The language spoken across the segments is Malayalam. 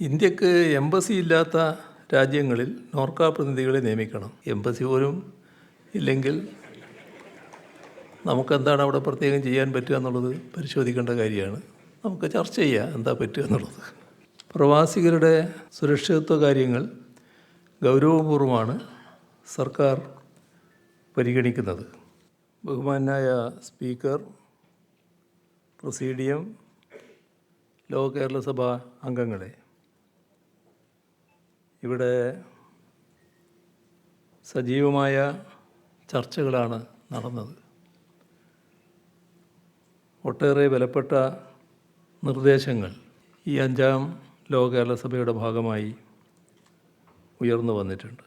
ഇന്ത്യയ്ക്ക് എംബസി ഇല്ലാത്ത രാജ്യങ്ങളിൽ നോർക്ക പ്രതിനിധികളെ നിയമിക്കണം. എംബസി പോലും ഇല്ലെങ്കിൽ നമുക്കെന്താണ് അവിടെ പ്രത്യേകം ചെയ്യാൻ പറ്റുക എന്നുള്ളത് പരിശോധിക്കേണ്ട കാര്യമാണ്. നമുക്ക് ചർച്ച ചെയ്യാം എന്താ പറ്റുക എന്നുള്ളത്. പ്രവാസികളുടെ സുരക്ഷിതത്വ കാര്യങ്ങൾ ഗൗരവപൂർവമാണ് സർക്കാർ പരിഗണിക്കുന്നത്. ബഹുമാനായ സ്പീക്കർ പ്രസീഡിയം ലോക കേരള സഭ അംഗങ്ങളെ ഇവിടെ സജീവമായ ചർച്ചകളാണ് നടന്നത്. ഒട്ടേറെ വിലപ്പെട്ട നിർദ്ദേശങ്ങൾ ഈ അഞ്ചാം ലോക കേരളസഭയുടെ ഭാഗമായി ഉയർന്നു വന്നിട്ടുണ്ട്.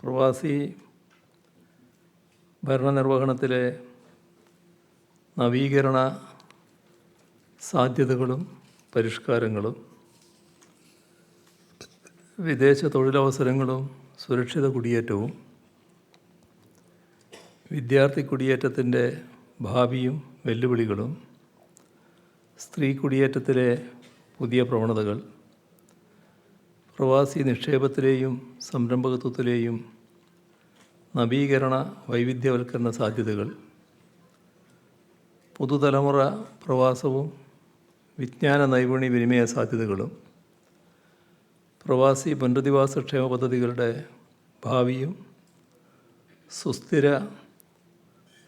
പ്രവാസി ഭരണനിർവഹണത്തിലെ നവീകരണ സാധ്യതകളും പരിഷ്കാരങ്ങളും വിദേശ തൊഴിലവസരങ്ങളും സുരക്ഷിത കുടിയേറ്റവും വിദ്യാർത്ഥി കുടിയേറ്റത്തിന്റെ ഭാവിയും വെല്ലുവിളികളും സ്ത്രീ കുടിയേറ്റത്തിലെ പുതിയ പ്രവണതകൾ പ്രവാസി നിക്ഷേപത്തിലെയും സംരംഭകത്വത്തിലെയും നവീകരണ വൈവിധ്യവൽക്കരണ സാധ്യതകൾ പുതുതലമുറ പ്രവാസവും വിജ്ഞാന നൈപുണ്യ വിനിമയ സാധ്യതകളും പ്രവാസി പുനരധിവാസ ക്ഷേമ പദ്ധതികളുടെ ഭാവിയും സുസ്ഥിര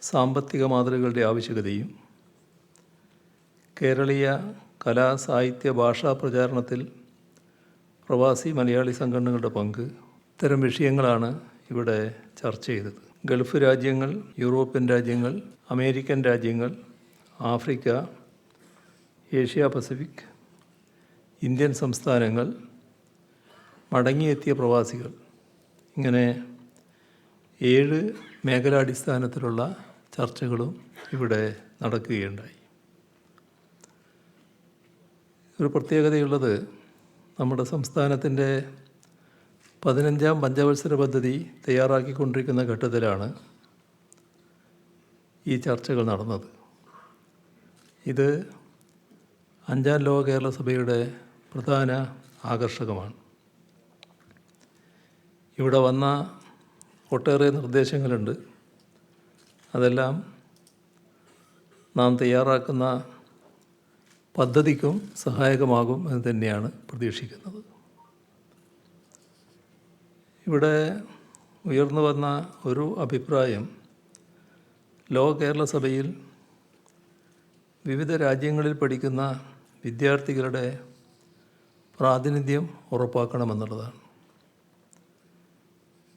സാമ്പത്തിക മാതൃകകളുടെ ആവശ്യകതയും കേരളീയ കലാ സാഹിത്യ ഭാഷാ പ്രചാരണത്തിൽ പ്രവാസി മലയാളി സംഘടനകളുടെ പങ്ക് ഇത്തരം വിഷയങ്ങളാണ് ഇവിടെ ചർച്ച ചെയ്തത്. ഗൾഫ് രാജ്യങ്ങൾ യൂറോപ്യൻ രാജ്യങ്ങൾ അമേരിക്കൻ രാജ്യങ്ങൾ ആഫ്രിക്ക ഏഷ്യ പസഫിക് ഇന്ത്യൻ സംസ്ഥാനങ്ങൾ മടങ്ങിയെത്തിയ പ്രവാസികൾ. ഇങ്ങനെ ഏഴ് മേഖലാടിസ്ഥാനത്തിലുള്ള ചർച്ചകളും ഇവിടെ നടക്കുകയുണ്ടായി. ഒരു പ്രത്യേകതയുള്ളത് നമ്മുടെ സംസ്ഥാനത്തിന്റെ പതിനഞ്ചാം പഞ്ചവത്സര പദ്ധതി തയ്യാറാക്കിക്കൊണ്ടിരിക്കുന്ന ഘട്ടത്തിലാണ് ഈ ചർച്ചകൾ നടന്നത്. ഇത് അഞ്ചാം ലോക കേരള സഭയുടെ പ്രധാന ആകർഷകമാണ്. ഇവിടെ വന്ന ഒട്ടേറെ നിർദ്ദേശങ്ങളുണ്ട്. അതെല്ലാം നാം തയ്യാറാക്കുന്ന പദ്ധതിക്കും സഹായകമാകും എന്ന് തന്നെയാണ് പ്രതീക്ഷിക്കുന്നത്. ഇവിടെ ഉയർന്നു വന്ന ഒരു അഭിപ്രായം ലോക കേരള സഭയിൽ വിവിധ രാജ്യങ്ങളിൽ പഠിക്കുന്ന വിദ്യാർത്ഥികളുടെ പ്രാതിനിധ്യം ഉറപ്പാക്കണമെന്നുള്ളതാണ്.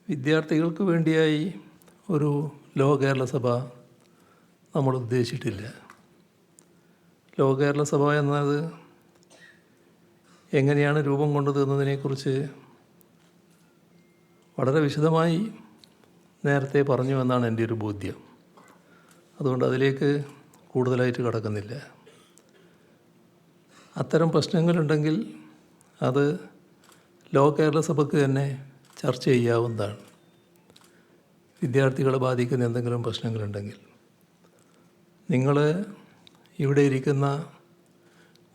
വിദ്യാർത്ഥികൾക്ക് വേണ്ടിയായി ഒരു ലോ കേരള സഭ നമ്മൾ ഉദ്ദേശിച്ചിട്ടില്ല. ലോ കേരള സഭ എന്നത് എങ്ങനെയാണ് രൂപം കൊണ്ടത് എന്നതിനെക്കുറിച്ച് വളരെ വിശദമായി നേരത്തെ പറഞ്ഞു എന്നാണ് എന്റെ ഒരു ബോധ്യം. അതുകൊണ്ട് അതിലേക്ക് കൂടുതലായിട്ട് കടക്കുന്നില്ല. അത്തരം പ്രശ്നങ്ങളുണ്ടെങ്കിൽ അത് ലോ കേരള സഭയ്ക്ക് തന്നെ ചർച്ച ചെയ്യാവുന്നതാണ്. വിദ്യാർത്ഥികളെ ബാധിക്കുന്ന എന്തെങ്കിലും പ്രശ്നങ്ങളുണ്ടെങ്കിൽ. നിങ്ങൾ ഇവിടെ ഇരിക്കുന്ന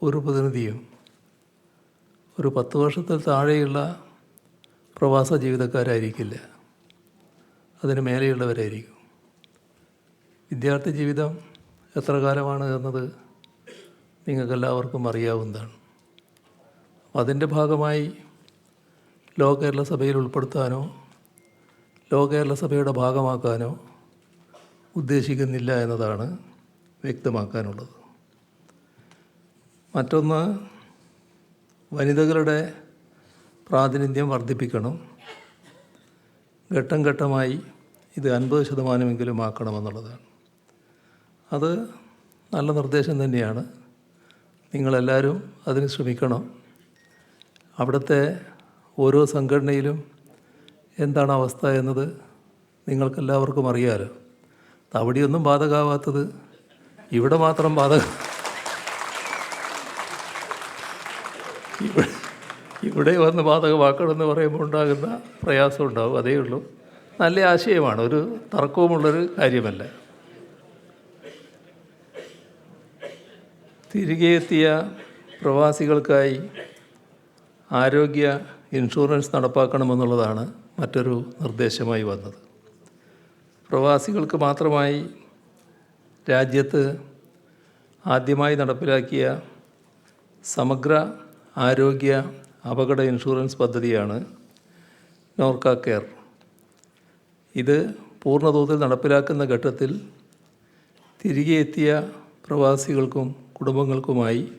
ഒരു പ്രതിനിധിയും ഒരു പത്ത് വർഷത്തിൽ താഴെയുള്ള പ്രവാസ ജീവിതക്കാരായിരിക്കില്ല. അതിന് മേലെയുള്ളവരായിരിക്കും. വിദ്യാർത്ഥി ജീവിതം എത്ര കാലമാണ് എന്നത് നിങ്ങൾക്കെല്ലാവർക്കും അറിയാവുന്നതാണ്. അതിന്റെ ഭാഗമായി ലോ കേരള സഭയിൽ ഉൾപ്പെടുത്താനോ ലോ കേരള സഭയുടെ ഭാഗമാക്കാനോ ഉദ്ദേശിക്കുന്നില്ല എന്നതാണ് വ്യക്തമാക്കാനുള്ളത്. മറ്റൊന്ന് വനിതകളുടെ പ്രാതിനിധ്യം വർദ്ധിപ്പിക്കണം. ഘട്ടം ഘട്ടമായി ഇത് അൻപത് ശതമാനമെങ്കിലും ആക്കണമെന്നുള്ളതാണ്. അത് നല്ല നിർദ്ദേശം തന്നെയാണ്. നിങ്ങളെല്ലാവരും അതിന് ശ്രമിക്കണം. അവിടുത്തെ ഓരോ സംഘടനയിലും എന്താണ് അവസ്ഥ എന്നത് നിങ്ങൾക്കെല്ലാവർക്കും അറിയാമല്ലോ അവിടെയൊന്നും ബാധകമാവാത്തത് ഇവിടെ മാത്രം ബാധക ഇവിടെ വന്ന് ബാധകമാക്കണമെന്ന് പറയുമ്പോൾ ഉണ്ടാകുന്ന പ്രയാസം ഉണ്ടാവും. അതേ ഉള്ളൂ. നല്ല ആശയമാണ്. ഒരു തർക്കവുമുള്ളൊരു കാര്യമല്ല. തിരികെ എത്തിയ പ്രവാസികൾക്കായി ആരോഗ്യ ഇൻഷുറൻസ് നടപ്പാക്കണമെന്നുള്ളതാണ് മറ്റൊരു നിർദ്ദേശമായി വന്നത്. പ്രവാസികൾക്ക് മാത്രമായി രാജ്യത്ത് ആദ്യമായി നടപ്പിലാക്കിയ സമഗ്ര ആരോഗ്യ അപകട ഇൻഷുറൻസ് പദ്ധതിയാണ് നോർക്ക കെയർ. ഇത് പൂർണതോതിൽ നടപ്പിലാക്കുന്ന ഘട്ടത്തിൽ തിരികെ എത്തിയ പ്രവാസികൾക്കും കുടുംബങ്ങൾക്കുമായി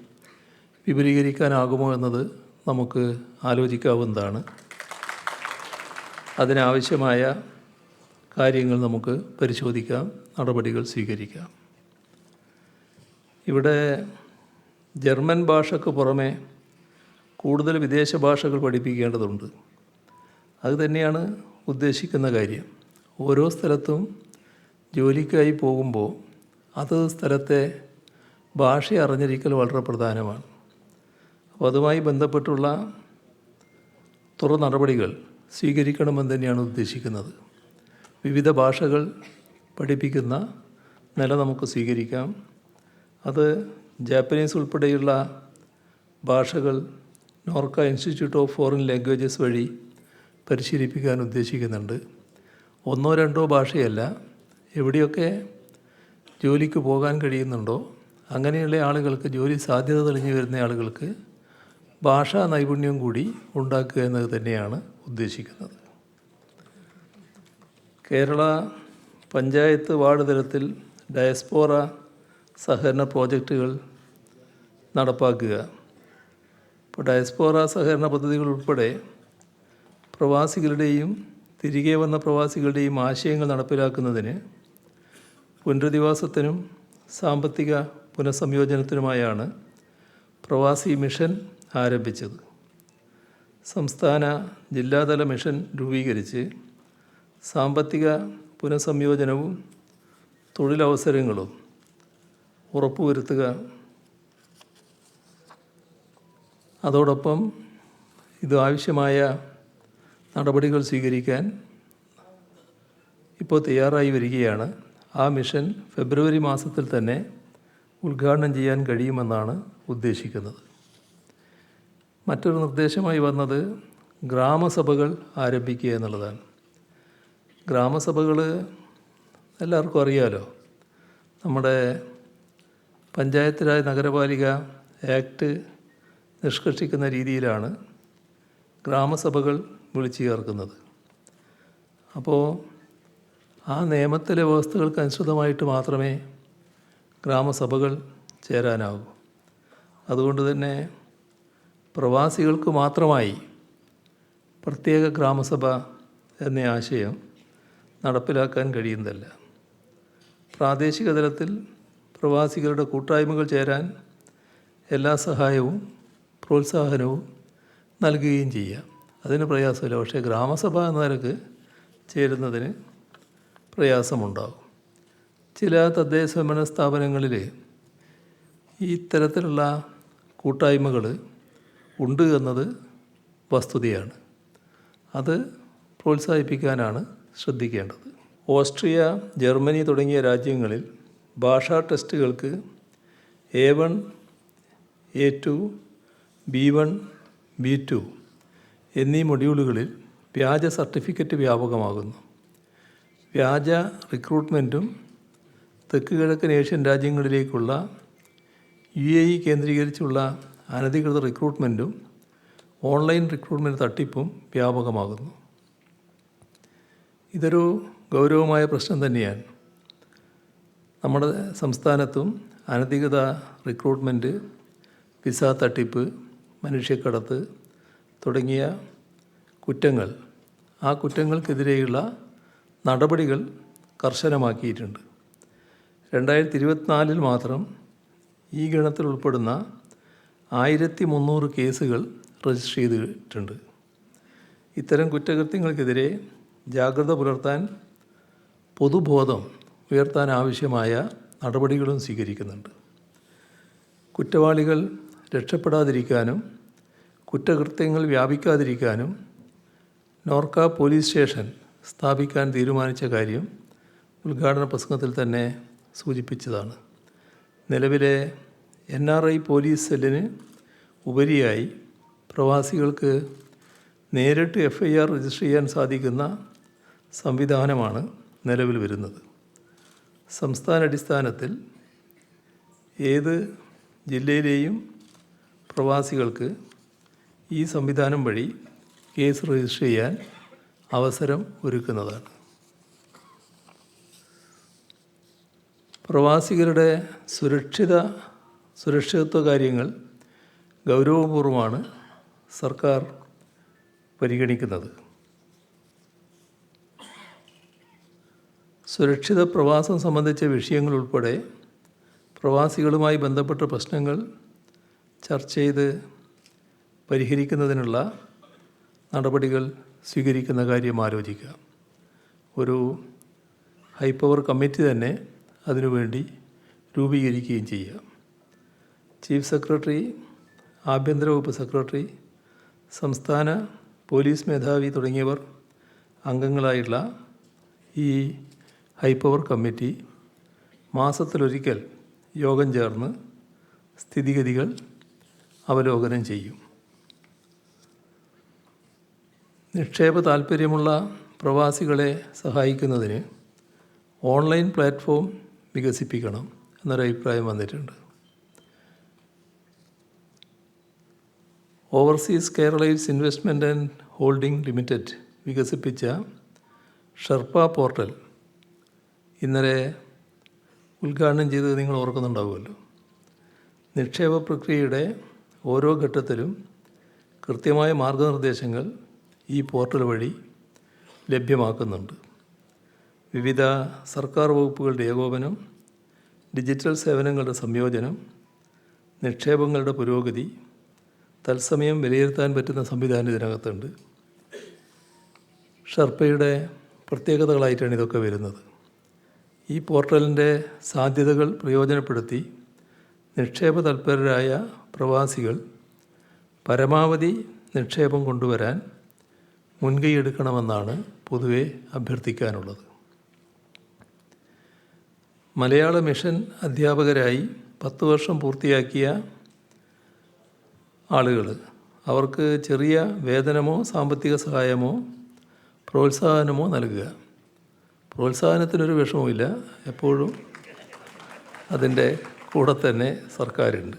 വിപുലീകരിക്കാനാകുമോ എന്നത് നമുക്ക് ആലോചിക്കാവുന്നതാണ്. അതിനാവശ്യമായ കാര്യങ്ങൾ നമുക്ക് പരിശോധിക്കാം നടപടികൾ സ്വീകരിക്കാം. ഇവിടെ ജർമ്മൻ ഭാഷയ്ക്ക് പുറമെ കൂടുതൽ വിദേശ ഭാഷകൾ പഠിപ്പിക്കേണ്ടതുണ്ട്. അത് തന്നെയാണ് ഉദ്ദേശിക്കുന്ന കാര്യം. ഓരോ സ്ഥലത്തും ജോലിക്കായി പോകുമ്പോൾ അത് സ്ഥലത്തെ ഭാഷ അറിഞ്ഞിരിക്കൽ വളരെ പ്രധാനമാണ്. അപ്പോൾ അതുമായി ബന്ധപ്പെട്ടുള്ള തുറ നടപടികൾ സ്വീകരിക്കണമെന്ന് തന്നെയാണ് ഉദ്ദേശിക്കുന്നത്. വിവിധ ഭാഷകൾ പഠിപ്പിക്കുന്ന നില നമുക്ക് സ്വീകരിക്കാം. അത് ജാപ്പനീസ് ഉൾപ്പെടെയുള്ള ഭാഷകൾ Norka institute of foreign languages വഴി പരിശീലിപ്പിക്കാൻ ഉദ്ദേശിക്കുന്നുണ്ട്. ഒന്നോ രണ്ടോ ഭാഷയല്ല എവിടെയൊക്കെ ജോലിക്ക് പോകാൻ കഴിയുന്നുണ്ടോ അങ്ങനെയുള്ള ആളുകൾക്ക് ജോലി സാധ്യത തെളിഞ്ഞു വരുന്ന ആളുകൾക്ക് ഭാഷാ നൈപുണ്യം കൂടി ഉണ്ടാക്കുക എന്നത് തന്നെയാണ് ഉദ്ദേശിക്കുന്നത്. കേരള പഞ്ചായത്ത് വാർഡ് തലത്തിൽ ഡയസ്പോറ സഹകരണ പ്രോജക്റ്റുകൾ നടപ്പാക്കുക. ഇപ്പോൾ ഡയസ്പോറ സഹകരണ പദ്ധതികൾ ഉൾപ്പെടെ പ്രവാസികളുടെയും തിരികെ വന്ന പ്രവാസികളുടെയും ആശയങ്ങൾ നടപ്പിലാക്കുന്നതിന് പുനരധിവാസത്തിനും സാമ്പത്തിക പുനഃസംയോജനത്തിനുമായാണ് പ്രവാസി മിഷൻ ആരംഭിച്ചത്. സംസ്ഥാന ജില്ലാതല മിഷൻ രൂപീകരിച്ച് സാമ്പത്തിക പുനഃസംയോജനവും തൊഴിലവസരങ്ങളും ഉറപ്പുവരുത്തുക. അതോടൊപ്പം ഇത് ആവശ്യമായ നടപടികൾ സ്വീകരിക്കാൻ ഇപ്പോൾ തയ്യാറായി വരികയാണ്. ആ മിഷൻ ഫെബ്രുവരി മാസത്തിൽ തന്നെ ഉദ്ഘാടനം ചെയ്യാൻ കഴിയുമെന്നാണ് ഉദ്ദേശിക്കുന്നത്. മറ്റൊരു നിർദ്ദേശമായി വന്നത് ഗ്രാമസഭകൾ ആരംഭിക്കുക എന്നുള്ളതാണ്. ഗ്രാമസഭകൾ എല്ലാവർക്കും അറിയാലോ നമ്മുടെ പഞ്ചായത്ത് രാജ് നഗരപാലിക ആക്ട് നിഷ്കർഷിക്കുന്ന രീതിയിലാണ് ഗ്രാമസഭകൾ വിളിച്ചു ചേർക്കുന്നത്. അപ്പോൾ ആ നിയമത്തിലെ വ്യവസ്ഥകൾക്ക് അനുസൃതമായിട്ട് മാത്രമേ ഗ്രാമസഭകൾ ചേരാനാകും. അതുകൊണ്ട് തന്നെ പ്രവാസികൾക്ക് മാത്രമായി പ്രത്യേക ഗ്രാമസഭ എന്ന ആശയം നടപ്പിലാക്കാൻ കഴിയുന്നതല്ല. പ്രാദേശിക തലത്തിൽ പ്രവാസികളുടെ കൂട്ടായ്മകൾ ചേരാൻ എല്ലാ സഹായവും പ്രോത്സാഹനവും നൽകുകയും ചെയ്യാം. അതിന് പ്രയാസമില്ല. പക്ഷേ ഗ്രാമസഭ എന്ന നിലയ്ക്ക് ചേരുന്നതിന് പ്രയാസമുണ്ടാകും. ചില തദ്ദേശ ഭരണ സ്ഥാപനങ്ങളിൽ ഈ തരത്തിലുള്ള കൂട്ടായ്മകൾ ഉണ്ട് എന്നത് വസ്തുതയാണ്. അത് പ്രോത്സാഹിപ്പിക്കാനാണ് ശ്രദ്ധിക്കേണ്ടത്. ഓസ്ട്രിയ ജർമ്മനി തുടങ്ങിയ രാജ്യങ്ങളിൽ ഭാഷാ ടെസ്റ്റുകൾക്ക് A one A two B one B two എന്നീ മൊഡ്യൂളുകളിൽ വ്യാജ സർട്ടിഫിക്കറ്റ് വ്യാപകമാകുന്നു. വ്യാജ റിക്രൂട്ട്മെന്റും തെക്ക് കിഴക്കൻ ഏഷ്യൻ രാജ്യങ്ങളിലേക്കുള്ള യു എ ഇ കേന്ദ്രീകരിച്ചുള്ള അനധികൃത റിക്രൂട്ട്മെന്റും ഓൺലൈൻ റിക്രൂട്ട്മെന്റ് തട്ടിപ്പും വ്യാപകമാകുന്നു. ഇതൊരു ഗൗരവമായ പ്രശ്നം തന്നെയാണ്. നമ്മുടെ സംസ്ഥാനത്തും അനധികൃത റിക്രൂട്ട്മെന്റ് വിസ തട്ടിപ്പ് മനുഷ്യക്കടത്ത് തുടങ്ങിയ കുറ്റങ്ങൾ ആ കുറ്റങ്ങൾക്കെതിരെയുള്ള നടപടികൾ കർശനമാക്കിയിട്ടുണ്ട്. രണ്ടായിരത്തി ഇരുപത്തിനാലിൽ മാത്രം ഈ ഗണത്തിൽ ഉൾപ്പെടുന്ന ആയിരത്തി മുന്നൂറ് കേസുകൾ രജിസ്റ്റർ ചെയ്തിട്ടുണ്ട്. ഇത്തരം കുറ്റകൃത്യങ്ങൾക്കെതിരെ ജാഗ്രത പുലർത്താൻ പൊതുബോധം ഉയർത്താൻ ആവശ്യമായ നടപടികളും സ്വീകരിക്കുന്നുണ്ട്. കുറ്റവാളികൾ രക്ഷപ്പെടാതിരിക്കാനും കുറ്റകൃത്യങ്ങൾ വ്യാപിക്കാതിരിക്കാനും നോർക്ക പോലീസ് സ്റ്റേഷൻ സ്ഥാപിക്കാൻ തീരുമാനിച്ച കാര്യം ഉദ്ഘാടന പ്രസംഗത്തിൽ തന്നെ സൂചിപ്പിച്ചതാണ്. നിലവിലെ എൻ ആർ ഐ പോലീസ് സെല്ലിന് ഉപരിയായി പ്രവാസികൾക്ക് നേരിട്ട് എഫ് ഐ ആർ രജിസ്റ്റർ ചെയ്യാൻ സാധിക്കുന്ന സംവിധാനമാണ് നിലവിൽ വരുന്നത്. സംസ്ഥാന അടിസ്ഥാനത്തിൽ ഏത് ജില്ലയിലെയും പ്രവാസികൾക്ക് ഈ സംവിധാനം വഴി കേസ് രജിസ്റ്റർ ചെയ്യാൻ അവസരം ഒരുക്കുന്നതാണ്. പ്രവാസികളുടെ സുരക്ഷിത സുരക്ഷിതത്വ കാര്യങ്ങൾ ഗൗരവപൂർവമാണ് സർക്കാർ പരിഗണിക്കുന്നത്. സുരക്ഷിത പ്രവാസം സംബന്ധിച്ച വിഷയങ്ങൾ ഉൾപ്പെടെ പ്രവാസികളുമായി ബന്ധപ്പെട്ട പ്രശ്നങ്ങൾ ചർച്ച ചെയ്ത് പരിഹരിക്കുന്നതിനുള്ള നടപടികൾ സ്വീകരിക്കുന്ന കാര്യം ആലോചിക്കുക. ഒരു ഹൈ പവർ കമ്മിറ്റി തന്നെ അതിനുവേണ്ടി രൂപീകരിക്കുകയും ചെയ്യുക. ചീഫ് സെക്രട്ടറി ആഭ്യന്തര വകുപ്പ് സെക്രട്ടറി സംസ്ഥാന പോലീസ് മേധാവി തുടങ്ങിയവർ അംഗങ്ങളായുള്ള ഈ ഹൈപ്പവർ കമ്മിറ്റി മാസത്തിലൊരിക്കൽ യോഗം ചേർന്ന് സ്ഥിതിഗതികൾ അവലോകനം ചെയ്യും. നിക്ഷേപ താൽപ്പര്യമുള്ള പ്രവാസികളെ സഹായിക്കുന്നതിന് ഓൺലൈൻ പ്ലാറ്റ്ഫോം വികസിപ്പിക്കണം എന്നൊരഭിപ്രായം വന്നിട്ടുണ്ട്. Overseas Keralites investment and holding limited വികസിപ്പിച്ച ഷെർപ്പ പോർട്ടൽ ഇന്നലെ ഉദ്ഘാടനം ചെയ്തത് നിങ്ങൾ ഓർക്കുന്നുണ്ടാവുമല്ലോ. നിക്ഷേപ പ്രക്രിയയുടെ ഓരോ ഘട്ടത്തിലും കൃത്യമായ മാർഗനിർദ്ദേശങ്ങൾ ഈ പോർട്ടൽ വഴി ലഭ്യമാക്കുന്നുണ്ട്. വിവിധ സർക്കാർ വകുപ്പുകളുടെ ഏകോപനം ഡിജിറ്റൽ സേവനങ്ങളുടെ സംയോജനം നിക്ഷേപങ്ങളുടെ പുരോഗതി തത്സമയം വിലയിരുത്താൻ പറ്റുന്ന സംവിധാനം ഇതിനകത്തുണ്ട്. ഷർപ്പയുടെ പ്രത്യേകതകളായിട്ടാണ് ഇതൊക്കെ വരുന്നത്. ഈ പോർട്ടലിന്റെ സാധ്യതകൾ പ്രയോജനപ്പെടുത്തി നിക്ഷേപ തൽപരരായ പ്രവാസികൾ പരമാവധി നിക്ഷേപം കൊണ്ടുവരാൻ മുൻകൈയെടുക്കണമെന്നാണ് പൊതുവെ അഭ്യർത്ഥിക്കാനുള്ളത്. മലയാള മിഷൻ അധ്യാപകരായി പത്ത് വർഷം പൂർത്തിയാക്കിയ ആളുകൾ അവർക്ക് ചെറിയ വേതനമോ സാമ്പത്തിക സഹായമോ പ്രോത്സാഹനമോ നൽകുക. പ്രോത്സാഹനത്തിനൊരു വിഷമവുമില്ല. എപ്പോഴും അതിന്റെ കൂടെ തന്നെ സർക്കാരുണ്ട്.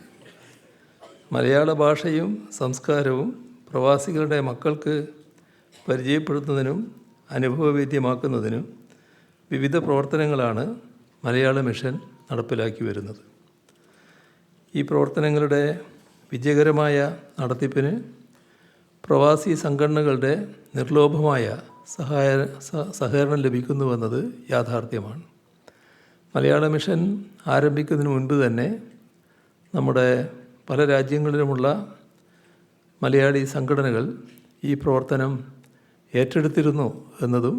മലയാള ഭാഷയും സംസ്കാരവും പ്രവാസികളുടെ മക്കൾക്ക് പരിചയപ്പെടുത്തുന്നതിനും അനുഭവവേദ്യമാക്കുന്നതിനും വിവിധ പ്രവർത്തനങ്ങളാണ് മലയാള മിഷൻ നടപ്പിലാക്കി വരുന്നത്. ഈ പ്രവർത്തനങ്ങളുടെ വിജയകരമായ നടത്തിപ്പിന് പ്രവാസി സംഘടനകളുടെ നിർലോഭമായ സഹായ സഹകരണം ലഭിക്കുന്നുവെന്നത് യാഥാർത്ഥ്യമാണ്. മലയാള മിഷൻ ആരംഭിക്കുന്നതിന് മുൻപ് തന്നെ നമ്മുടെ പല രാജ്യങ്ങളിലുമുള്ള മലയാളി സംഘടനകൾ ഈ പ്രവർത്തനം ഏറ്റെടുത്തിരുന്നു എന്നതും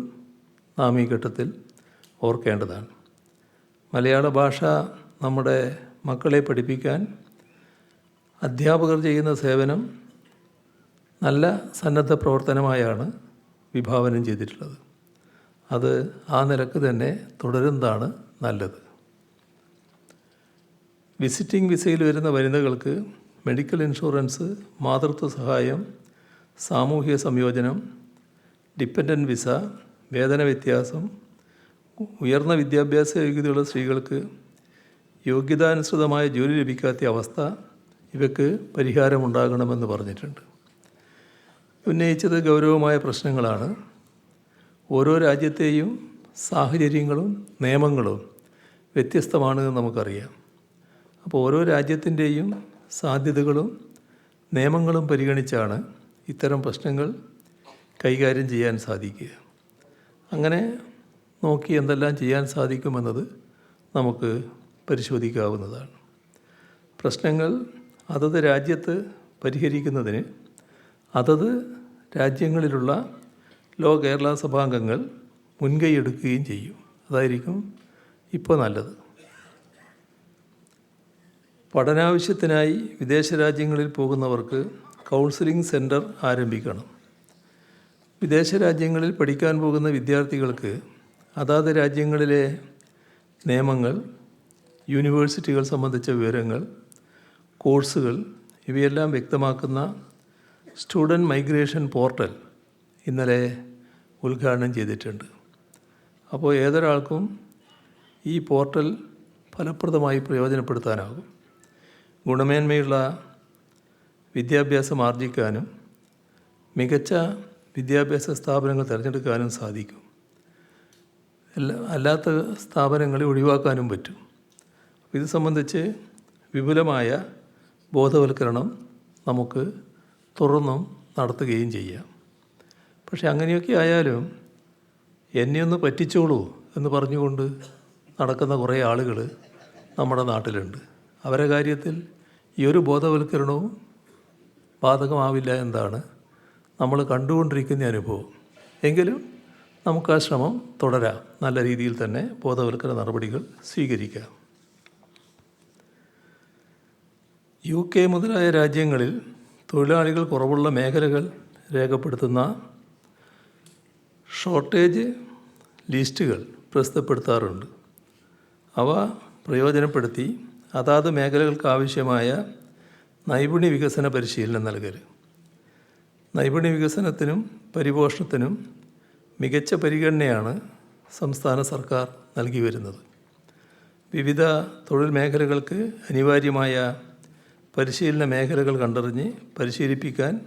നാം ഈ ഘട്ടത്തിൽ ഓർക്കേണ്ടതാണ്. മലയാള ഭാഷ നമ്മുടെ മക്കളെ പഠിപ്പിക്കാൻ അധ്യാപകർ ചെയ്യുന്ന സേവനം നല്ല സന്നദ്ധ പ്രവർത്തനമായാണ് വിഭാവനം ചെയ്തിട്ടുള്ളത്. അത് ആ നിലയ്ക്ക് തന്നെ തുടരുന്നതാണ് നല്ലത്. വിസിറ്റിംഗ് വിസയിൽ വരുന്ന വനിതകൾക്ക് മെഡിക്കൽ ഇൻഷുറൻസ് മാതൃത്വ സഹായം സാമൂഹിക സംയോജനം ഡിപ്പെൻഡന്റ് വിസ വേതന വ്യത്യാസം ഉയർന്ന വിദ്യാഭ്യാസ യോഗ്യതയുള്ള സ്ത്രീകൾക്ക് യോഗ്യതാനുസൃതമായ ജോലി ലഭിക്കാത്ത അവസ്ഥ ഇവയ്ക്ക് പരിഹാരമുണ്ടാകണമെന്ന് പറഞ്ഞിട്ടുണ്ട്. ഉന്നയിച്ചത് ഗൗരവമായ പ്രശ്നങ്ങളാണ്. ഓരോ രാജ്യത്തെയും സാഹചര്യങ്ങളും നിയമങ്ങളും വ്യത്യസ്തമാണ് എന്ന് നമുക്കറിയാം. അപ്പോൾ ഓരോ രാജ്യത്തിന്റെയും സാധ്യതകളും നിയമങ്ങളും പരിഗണിച്ചാണ് ഇത്തരം പ്രശ്നങ്ങൾ കൈകാര്യം ചെയ്യാൻ സാധിക്കുക. അങ്ങനെ നോക്കി എന്തെല്ലാം ചെയ്യാൻ സാധിക്കുമെന്നത് നമുക്ക് പരിശോധിക്കാവുന്നതാണ്. പ്രശ്നങ്ങൾ അതത് രാജ്യത്ത് പരിഹരിക്കുന്നതിന് അതത് രാജ്യങ്ങളിലുള്ള ലോ കേരള സഭാംഗങ്ങൾ മുൻകൈയെടുക്കുകയും ചെയ്യും. അതായിരിക്കും ഇപ്പോൾ നല്ലത്. പഠനാവശ്യത്തിനായി വിദേശ രാജ്യങ്ങളിൽ പോകുന്നവർക്ക് കൗൺസിലിംഗ് സെന്റർ ആരംഭിക്കണം. വിദേശ രാജ്യങ്ങളിൽ പഠിക്കാൻ പോകുന്ന വിദ്യാർത്ഥികൾക്ക് അതാത് രാജ്യങ്ങളിലെ നിയമങ്ങൾ യൂണിവേഴ്സിറ്റികൾ സംബന്ധിച്ച വിവരങ്ങൾ കോഴ്സുകൾ ഇവയെല്ലാം വ്യക്തമാക്കുന്ന സ്റ്റുഡന്റ് മൈഗ്രേഷൻ പോർട്ടൽ ഇന്നലെ ഉദ്ഘാടനം ചെയ്തിട്ടുണ്ട്. അപ്പോൾ ഏതൊരാൾക്കും ഈ പോർട്ടൽ ഫലപ്രദമായി പ്രയോജനപ്പെടുത്താനാകും. ഗുണമേന്മയുള്ള വിദ്യാഭ്യാസം ആർജിക്കാനും മികച്ച വിദ്യാഭ്യാസ സ്ഥാപനങ്ങൾ തിരഞ്ഞെടുക്കാനും സാധിക്കും. അല്ലാത്ത സ്ഥാപനങ്ങളെ ഒഴിവാക്കാനും പറ്റും. ഇത് സംബന്ധിച്ച് വിപുലമായ ബോധവൽക്കരണം നമുക്ക് തുറന്നും നടത്തുകയും ചെയ്യാം. പക്ഷെ അങ്ങനെയൊക്കെ ആയാലും എന്നെ ഒന്ന് പറ്റിച്ചോളൂ എന്ന് പറഞ്ഞുകൊണ്ട് നടക്കുന്ന കുറേ ആളുകൾ നമ്മുടെ നാട്ടിലുണ്ട്. അവരെ കാര്യത്തിൽ ഈ ഒരു ബോധവൽക്കരണവും ബാധകമാവില്ല എന്നാണ് നമ്മൾ കണ്ടുകൊണ്ടിരിക്കുന്ന അനുഭവം. എങ്കിലും നമുക്ക് ആ ശ്രമം തുടരാം. നല്ല രീതിയിൽ തന്നെ ബോധവൽക്കരണ നടപടികൾ സ്വീകരിക്കാം. യു കെ മുതലായ രാജ്യങ്ങളിൽ തൊഴിലാളികൾ കുറവുള്ള മേഖലകൾ രേഖപ്പെടുത്തുന്ന ഷോർട്ടേജ് ലിസ്റ്റുകൾ പ്രസിദ്ധപ്പെടുത്താറുണ്ട്. അവ പ്രയോജനപ്പെടുത്തി അതാത് മേഖലകൾക്ക് ആവശ്യമായ നൈപുണ്യ വികസന പരിശീലനം നൽകരുത് നൈപുണ്യ വികസനത്തിനും പരിപോഷണത്തിനും മികച്ച പരിഗണനയാണ് സംസ്ഥാന സർക്കാർ നൽകി വരുന്നത്. വിവിധ തൊഴിൽ മേഖലകൾക്ക് അനിവാര്യമായ പരിശീലന മേഖലകൾ കണ്ടറിഞ്ഞ് പരിശീലിപ്പിക്കാൻ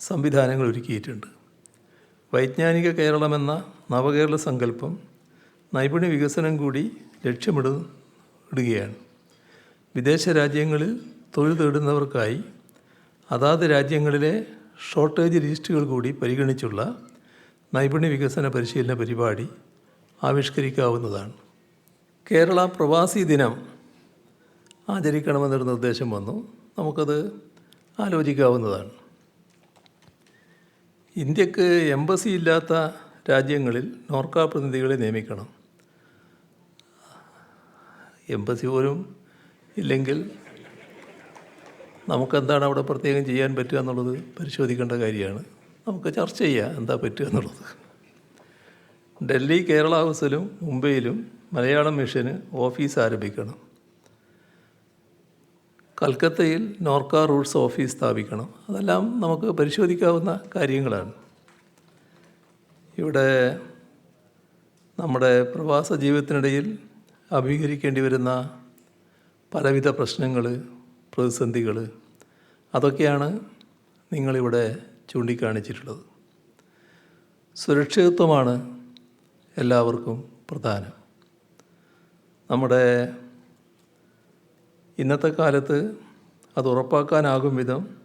സംവിധാനങ്ങൾ ഒരുക്കിയിട്ടുണ്ട്. വൈജ്ഞാനിക കേരളമെന്ന നവകേരള സങ്കല്പം നൈപുണ്യ വികസനം കൂടി ലക്ഷ്യമിടുകയാണ്. വിദേശ രാജ്യങ്ങളിൽ തൊഴിൽ തേടുന്നവർക്കായി അതാത് രാജ്യങ്ങളിലെ ഷോർട്ടേജ് ലിസ്റ്റുകൾ കൂടി പരിഗണിച്ചുള്ള നൈപുണ്യ വികസന പരിശീലന പരിപാടി ആവിഷ്കരിക്കാവുന്നതാണ്. കേരള പ്രവാസി ദിനം ആചരിക്കണമെന്നൊരു നിർദ്ദേശം വന്നു. നമുക്കത് ആലോചിക്കാവുന്നതാണ്. ഇന്ത്യയ്ക്ക് എംബസി ഇല്ലാത്ത രാജ്യങ്ങളിൽ നോർക്ക പ്രതിനിധികളെ നിയമിക്കണം. എംബസി പോലും ഇല്ലെങ്കിൽ നമുക്കെന്താണ് അവിടെ പ്രത്യേകം ചെയ്യാൻ പറ്റുക എന്നുള്ളത് പരിശോധിക്കേണ്ട കാര്യമാണ്. നമുക്ക് ചർച്ച ചെയ്യാം എന്താ പറ്റുക എന്നുള്ളത്. ഡൽഹി കേരള ഹൗസിലും മുംബൈയിലും മലയാളം മിഷന് ഓഫീസ് ആരംഭിക്കണം. കൽക്കത്തയിൽ നോർക്ക റൂട്ട്സ് ഓഫീസ് സ്ഥാപിക്കണം. അതെല്ലാം നമുക്ക് പരിശോധിക്കാവുന്ന കാര്യങ്ങളാണ്. ഇവിടെ നമ്മുടെ പ്രവാസ ജീവിതത്തിനിടയിൽ അഭിമുഖീകരിക്കേണ്ടി വരുന്ന പലവിധ പ്രശ്നങ്ങൾ പ്രതിസന്ധികൾ അതൊക്കെയാണ് നിങ്ങളിവിടെ ചൂണ്ടിക്കാണിച്ചിട്ടുള്ളത്. സുരക്ഷിതത്വമാണ് എല്ലാവർക്കും പ്രധാനം. നമ്മുടെ ഇന്നത്തെ കാലത്ത് അത് ഉറപ്പാക്കാനാകും വിധം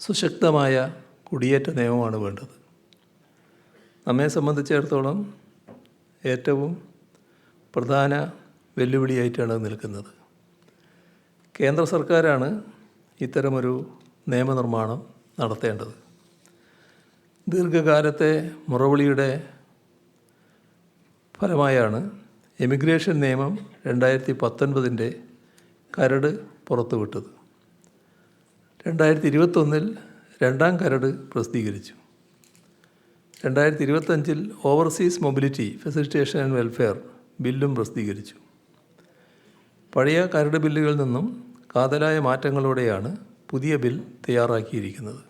സുശക്തമായ കുടിയേറ്റ നിയമമാണ് വേണ്ടത്. നമ്മെ സംബന്ധിച്ചിടത്തോളം ഏറ്റവും പ്രധാന വെല്ലുവിളിയായിട്ടാണ് നിൽക്കുന്നത്. കേന്ദ്ര സർക്കാരാണ് ഇത്തരമൊരു നിയമനിർമ്മാണം നടത്തേണ്ടത്. ദീർഘകാലത്തെ മുറവിളിയുടെ ഫലമായാണ് എമിഗ്രേഷൻ നിയമം രണ്ടായിരത്തി പത്തൊൻപതിന്റെ കരട് പുറത്തുവിട്ടത്. രണ്ടായിരത്തി ഇരുപത്തൊന്നിൽ രണ്ടാം കരട് പ്രസിദ്ധീകരിച്ചു. രണ്ടായിരത്തി ഇരുപത്തഞ്ചിൽ overseas mobility facilitation and welfare ബില്ലും പ്രസിദ്ധീകരിച്ചു. പഴയ കരട് ബില്ലുകളിൽ നിന്നും കാതലായ മാറ്റങ്ങളോടെയാണ് പുതിയ ബിൽ തയ്യാറാക്കിയിരിക്കുന്നത്.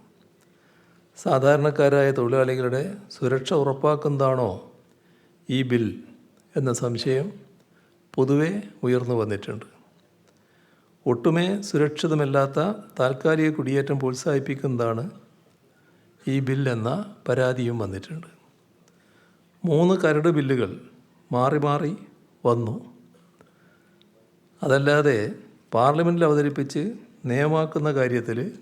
സാധാരണക്കാരായ തൊഴിലാളികളുടെ സുരക്ഷ ഉറപ്പാക്കുന്നതാണോ ഈ ബിൽ എന്ന സംശയം പൊതുവെ ഉയർന്നു വന്നിട്ടുണ്ട്. ഒട്ടുമേ സുരക്ഷിതമല്ലാത്ത താൽക്കാലിക കുടിയേറ്റം പ്രോത്സാഹിപ്പിക്കുന്നതാണ് ഈ ബിൽ എന്ന പരാതിയും വന്നിട്ടുണ്ട്. മൂന്ന് കരട് ബില്ലുകൾ മാറി മാറി വന്നു. അതല്ലാതെ പാർലമെന്റിൽ അവതരിപ്പിച്ച് നിയമാക്കുന്ന കാര്യത്തിൽ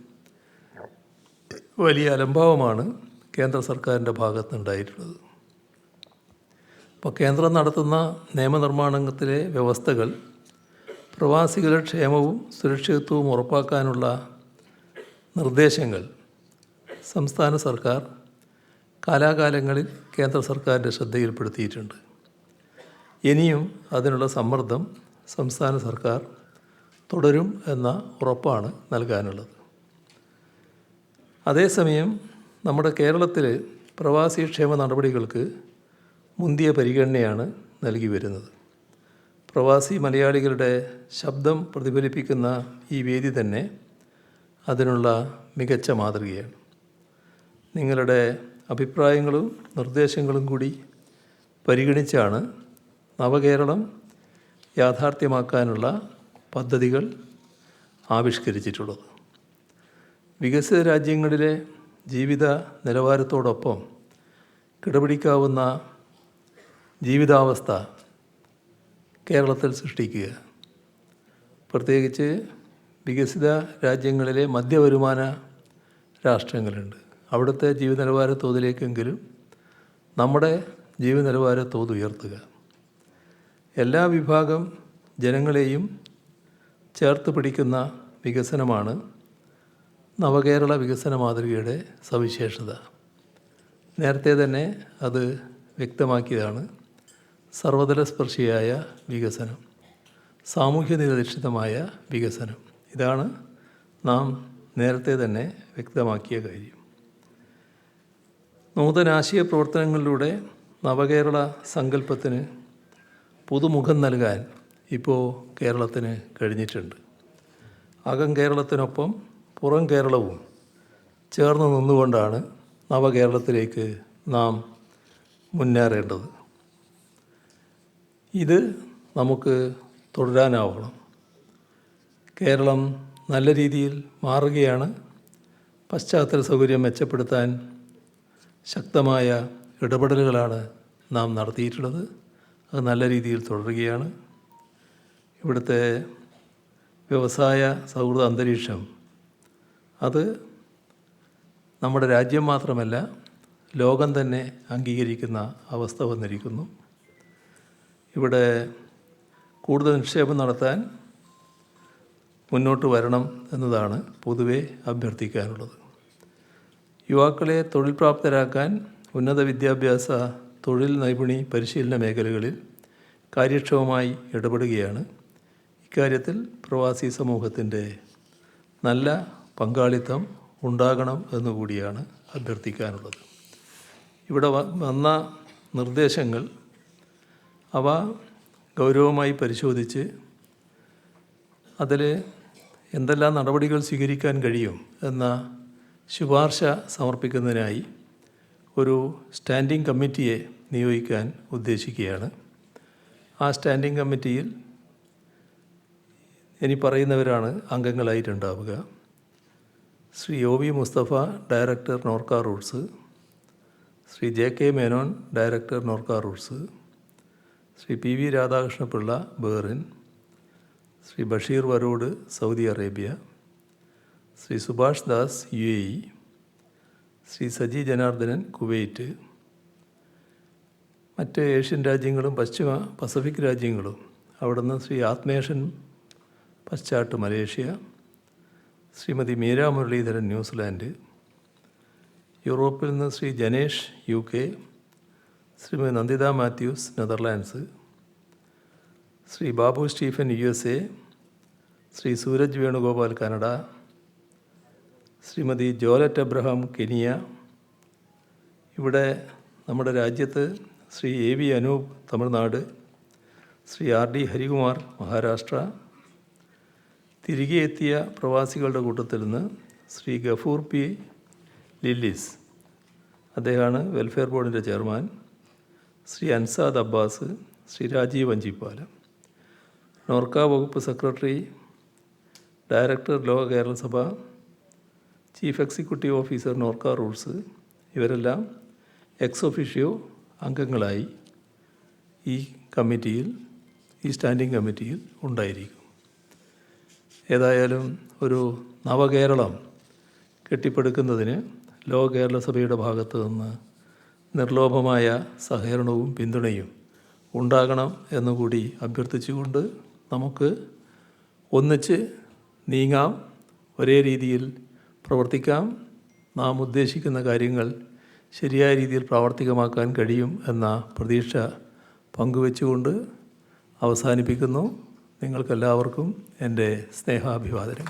വലിയ അലംഭാവമാണ് കേന്ദ്ര സർക്കാരിന്റെ ഭാഗത്തുനിന്നുണ്ടായിട്ടുള്ളത്. ഇപ്പോൾ കേന്ദ്രം നടത്തുന്ന നിയമനിർമ്മാണത്തിലെ വ്യവസ്ഥകൾ പ്രവാസികളുടെ ക്ഷേമവും സുരക്ഷിതത്വവും ഉറപ്പാക്കാനുള്ള നിർദ്ദേശങ്ങൾ സംസ്ഥാന സർക്കാർ കാലാകാലങ്ങളിൽ കേന്ദ്ര സർക്കാരിന്റെ ശ്രദ്ധയിൽപ്പെടുത്തിയിട്ടുണ്ട്. ഇനിയും അതിനുള്ള സമ്മർദ്ദം സംസ്ഥാന സർക്കാർ തുടരും എന്ന ഉറപ്പാണ് നൽകാനുള്ളത്. അതേസമയം നമ്മുടെ കേരളത്തിൽ പ്രവാസി ക്ഷേമ നടപടികൾക്ക് മുന്തിയ പരിഗണനയാണ് നൽകി വരുന്നത്. പ്രവാസി മലയാളികളുടെ ശബ്ദം പ്രതിഫലിപ്പിക്കുന്ന ഈ വേദി തന്നെ അതിനുള്ള മികച്ച മാതൃകയാണ്. നിങ്ങളുടെ അഭിപ്രായങ്ങളും നിർദ്ദേശങ്ങളും കൂടി പരിഗണിച്ചാണ് നവകേരളം യാഥാർത്ഥ്യമാക്കാനുള്ള പദ്ധതികൾ ആവിഷ്കരിച്ചിട്ടുള്ളത്. വികസിത രാജ്യങ്ങളിലെ ജീവിത നിലവാരത്തോടൊപ്പം കിടപിടിക്കാവുന്ന ജീവിതാവസ്ഥ കേരളത്തിൽ സൃഷ്ടിക്കുക. പ്രത്യേകിച്ച് വികസിത രാജ്യങ്ങളിലെ മധ്യവരുമാന രാഷ്ട്രങ്ങളുണ്ട്. അവിടുത്തെ ജീവിത നിലവാര തോതിലേക്കെങ്കിലും നമ്മുടെ ജീവിത നിലവാര തോത് ഉയർത്തുക. എല്ലാ വിഭാഗം ജനങ്ങളെയും ചേർത്ത് പിടിക്കുന്ന വികസനമാണ് നവകേരള വികസന മാതൃകയുടെ സവിശേഷത. നേരത്തെ തന്നെ അത് വ്യക്തമാക്കിയതാണ്. സർവതല സ്പർശിയായ വികസനം. സാമൂഹ്യ നിരധിഷ്ഠിതമായ വികസനം. ഇതാണ് നാം നേരത്തെ തന്നെ വ്യക്തമാക്കിയ കാര്യം. നൂതനാശയ പ്രവർത്തനങ്ങളിലൂടെ നവകേരള സങ്കല്പത്തിന് പുതുമുഖം നൽകാൻ ഇപ്പോൾ കേരളത്തിന് കഴിഞ്ഞിട്ടുണ്ട്. അകം കേരളത്തിനൊപ്പം പുറം കേരളവും ചേർന്ന് നിന്നുകൊണ്ടാണ് നവകേരളത്തിലേക്ക് നാം മുന്നേറേണ്ടത്. ഇത് നമുക്ക് തുടരാനാവണം. കേരളം നല്ല രീതിയിൽ മാറുകയാണ്. പശ്ചാത്തല സൗകര്യം മെച്ചപ്പെടുത്താൻ ശക്തമായ ഇടപെടലുകളാണ് നാം നടത്തിയിട്ടുള്ളത്. അത് നല്ല രീതിയിൽ തുടരുകയാണ്. ഇവിടുത്തെ വ്യവസായ സൗഹൃദ അന്തരീക്ഷം അത് നമ്മുടെ രാജ്യം മാത്രമല്ല ലോകം തന്നെ അംഗീകരിക്കുന്ന അവസ്ഥ വന്നിരിക്കുന്നു. ഇവിടെ കൂടുതൽ നിക്ഷേപം നടത്താൻ മുന്നോട്ട് വരണം എന്നതാണ് പൊതുവെ അഭ്യർത്ഥിക്കാനുള്ളത്. യുവാക്കളെ തൊഴിൽ പ്രാപ്തരാക്കാൻ ഉന്നത വിദ്യാഭ്യാസ തൊഴിൽ നൈപുണി പരിശീലന മേഖലകളിൽ കാര്യക്ഷമമായി ഇടപെടുകയാണ്. ഇക്കാര്യത്തിൽ പ്രവാസി സമൂഹത്തിന്റെ നല്ല പങ്കാളിത്തം ഉണ്ടാകണം എന്നുകൂടിയാണ് അഭ്യർത്ഥിക്കാനുള്ളത്. ഇവിടെ വന്ന നിർദ്ദേശങ്ങൾ അവ ഗൗരവമായി പരിശോധിച്ച് അതിൽ എന്തെല്ലാം നടപടികൾ സ്വീകരിക്കാൻ കഴിയും എന്ന ശുപാർശ സമർപ്പിക്കുന്നതിനായി ഒരു സ്റ്റാൻഡിംഗ് കമ്മിറ്റിയെ നിയോഗിക്കാൻ ഉദ്ദേശിക്കുകയാണ്. ആ സ്റ്റാൻഡിംഗ് കമ്മിറ്റിയിൽ ഇനി പറയുന്നവരാണ് അംഗങ്ങളായിട്ടുണ്ടാവുക. Shri O V Mustafa director Norka roots Shri J K Menon director Norka roots Shri P V Radhakrishnapillai Bahrain Shri Basheer Varode Saudi Arabia. Shri Subhash Das U A E. Shri Saji Janardhanan Kuwait. മറ്റ് ഏഷ്യൻ രാജ്യങ്ങളും പശ്ചിമ പസഫിക് രാജ്യങ്ങളും അവിടുന്ന് Shri Athmeshan Pachat Malaysia. Shrimati Meera Muraleedharan New Zealand യൂറോപ്പിൽ നിന്ന് Shri Janesh U K Shrimati Nanditha Mathews Netherlands Shri Babu Stephen U S A Shri Sooraj Venugopal Canada Shrimati ജോലറ്റ് Abraham Kenya. ഇവിടെ നമ്മുടെ രാജ്യത്ത് Shri A V Anoop Tamil Nadu Shri R D Harikumar Maharashtra തിരികെ എത്തിയ പ്രവാസികളുടെ കൂട്ടത്തിൽ നിന്ന് ശ്രീ ഗഫൂർ പി. ലില്ലിസ് അദ്ദേഹമാണ് വെൽഫെയർ ബോർഡിന്റെ ചെയർമാൻ ശ്രീ അൻസാദ് അബ്ബാസ് ശ്രീ രാജീവ് വഞ്ചിപ്പാലം നോർക്ക വകുപ്പ് secretary director Loka Kerala Sabha chief executive officer Norka rules ഇവരെല്ലാം എക്സ് ഒഫീഷ്യോ അംഗങ്ങളായി ഈ കമ്മിറ്റിയിൽ ഈ സ്റ്റാൻഡിംഗ് കമ്മിറ്റിയിൽ ഉണ്ടായിരിക്കും. ഏതായാലും ഒരു നവകേരളം കെട്ടിപ്പടുക്കുന്നതിന് ലോക കേരള സഭയുടെ ഭാഗത്ത് നിന്ന് നിർലോഭമായ സഹകരണവും പിന്തുണയും ഉണ്ടാകണം എന്നുകൂടി അഭ്യർത്ഥിച്ചുകൊണ്ട് നമുക്ക് ഒന്നിച്ച് നീങ്ങാം ഒരേ രീതിയിൽ പ്രവർത്തിക്കാം. നാം ഉദ്ദേശിക്കുന്ന കാര്യങ്ങൾ ശരിയായ രീതിയിൽ പ്രാവർത്തികമാക്കാൻ കഴിയും എന്ന പ്രതീക്ഷ പങ്കുവെച്ചുകൊണ്ട് അവസാനിപ്പിക്കുന്നു. നിങ്ങൾക്കെല്ലാവർക്കും എന്റെ സ്നേഹാഭിവാദനം